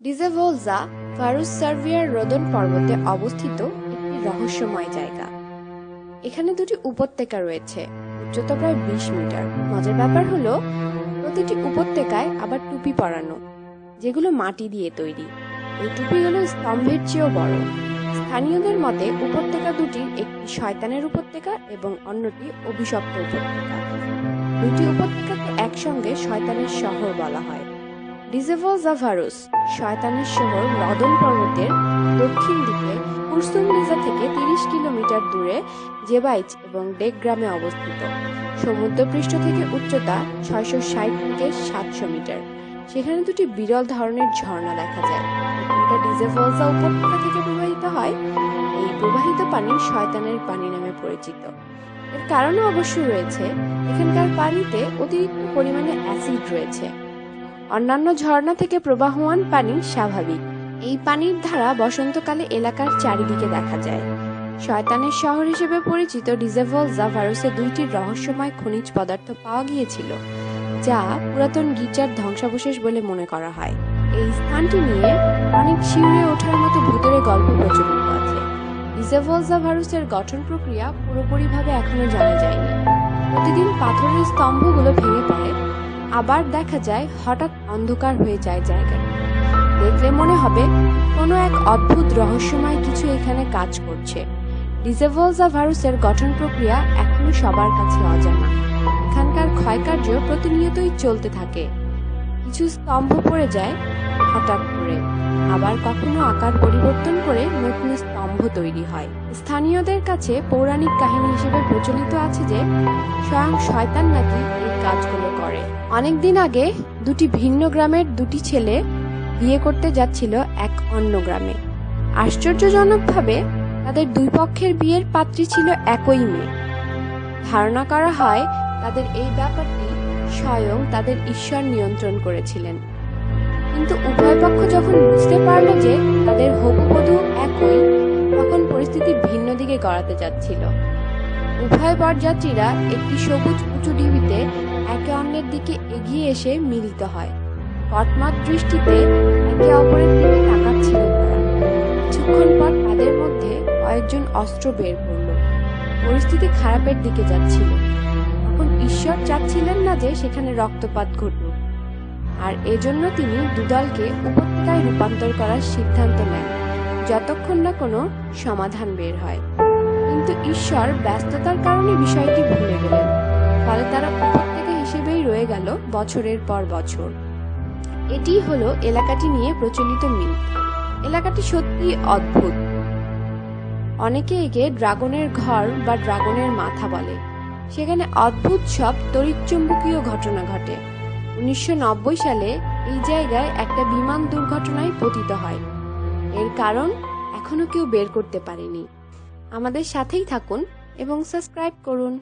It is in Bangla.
ডিজেভোলজা ভারুস সার্ভিয়ার রোদন পর্বতে অবস্থিত একটি রহস্যময় জায়গা। এখানে দুটি উপত্যকা রয়েছে, উচ্চতা প্রায় বিশ মিটার। মজার ব্যাপার হলো, প্রতিটি উপত্যকায় আবার টুপি পরানো, যেগুলো মাটি দিয়ে তৈরি। এই টুপিগুলো স্তম্ভের চেয়েও বড়। স্থানীয়দের মতে, উপত্যকা দুটির একটি শয়তানের উপত্যকা এবং অন্যটি অভিশপ্ত উপত্যকা। দুটি উপত্যকাকে একসঙ্গে শয়তানের শহর বলা হয়। ডিজেভোজাভারুস শয়তানের শহর রদন পর্বতের দক্ষিণ দিকে কুরসুমলিজা থেকে তিরিশ কিলোমিটার দূরে জেবাইচ এবং ডেক গ্রামে অবস্থিত। সমুদ্রপৃষ্ঠ থেকে উচ্চতা ছয়শো ষাট থেকে সাতশো মিটার। সেখানে দুটি বিরল ধরনের ঝর্ণা দেখা যায়। এটা ডিজেভোলজা উপত্যকা থেকে প্রবাহিত হয়। এই প্রবাহিত পানি শয়তানের পানি নামে পরিচিত। এর কারণও অবশ্য রয়েছে। এখানকার পানিতে অতিরিক্ত পরিমাণে অ্যাসিড রয়েছে। অন্যান্য ঝর্ণা থেকে প্রবাহমান পানি স্বাভাবিক। এই পানির ধারা বসন্তকালে এলাকার চারিদিকে দেখা যায়। শয়তানের শহর হিসেবে পরিচিত ডিজেভল জাভারুসে দুইটি রহস্যময় খনিজ পদার্থ পাওয়া গিয়েছিল, যা পুরাতন গির্জার ধ্বংসাবশেষ বলে মনে করা হয়। এই স্থানটি নিয়ে অনেক শিউরে ওঠার মতো ভূতরে গল্প প্রচলিত আছে। ডিজেভল জাভারুসের গঠন প্রক্রিয়া পুরোপুরিভাবে এখনও জানা যায়নি। প্রতিদিন পাথরের স্তম্ভগুলো ভেঙে পড়ে আবার দেখা যায় হঠাৎ অন্ধকার হয়ে যায় জায়গায়। দেখলে মনে হবে কোনো এক অদ্ভুত রহস্যময় কিছু এখানে কাজ করছে। ডিজেভলজা ভাইরাসের গঠন প্রক্রিয়া এখনও সবার কাছে অজানা। এখানকার ক্ষয়কার্য প্রতিনিয়তই চলতে থাকে। কিছু স্তম্ভ পড়ে যায় হঠাৎ করে। আবার কখনো আকার পরিবর্তন করে নতুন স্তম্ভ তৈরি হয়। স্থানীয়দের কাছে পৌরাণিক কাহিনী হিসেবে প্রচলিত আছে যে, স্বয়ং শয়তান নাকি এই কাজগুলো করে। অনেকদিন আগে দুটি ভিন্ন গ্রামের দুটি ছেলে বিয়ে করতে যাচ্ছিল এক অন্য গ্রামে। আশ্চর্যজনকভাবে তাদের দুই পক্ষের বিয়ের পাত্রী ছিল একই মেয়ে। ধারণা করা হয়, তাদের এই ব্যাপারটি স্বয়ং তাদের ঈশ্বর নিয়ন্ত্রণ করেছিলেন। কিন্তু উভয় পক্ষ যখন বুঝতে পারল যে তাদের হবুবধূ একই, তখন পরিস্থিতি ভিন্ন দিকে গড়াতে যাচ্ছিল। উভয় বরযাত্রীরা একটি সবুজ উঁচু ঢিবিতে একে অন্যের দিকে এগিয়ে এসে মিলিত হয়। কটমট দৃষ্টিতে একে অপরের দিকে তাকাচ্ছিল তারা। কিছুক্ষণ পর তাদের মধ্যে কয়েকজন অস্ত্র বের করল। পরিস্থিতি খারাপের দিকে যাচ্ছিল। এখন ঈশ্বর চাচ্ছিলেন না যে সেখানে রক্তপাত ঘটুক। আর এজন্য তিনি দুদলকে উপত্যকায় রূপান্তর করার সিদ্ধান্ত নেন, যতক্ষণ না কোনো সমাধান বের হয়। কিন্তু ঈশ্বর ব্যস্ততার কারণে বিষয়টি ভুলে গেলেন, ফলে তারা উপত্যকা হিসেবেই রয়ে গেল বছরের পর বছর। এটি হলো এলাকাটি নিয়ে প্রচলিত মিথ এলাকাটি সত্যি অদ্ভুত। অনেকে একে ড্রাগনের ঘর বা ড্রাগনের মাথা বলে। সেখানে অদ্ভুত সব তড়িৎচুম্বকীয় ঘটনা ঘটে। উনিশশো নব্বই সালে এই জায়গায় একটা বিমান দুর্ঘটনায় পতিত হয়। এর কারণ এখনও কেউ বের করতে পারেনি। আমাদের সাথেই থাকুন এবং সাবস্ক্রাইব করুন।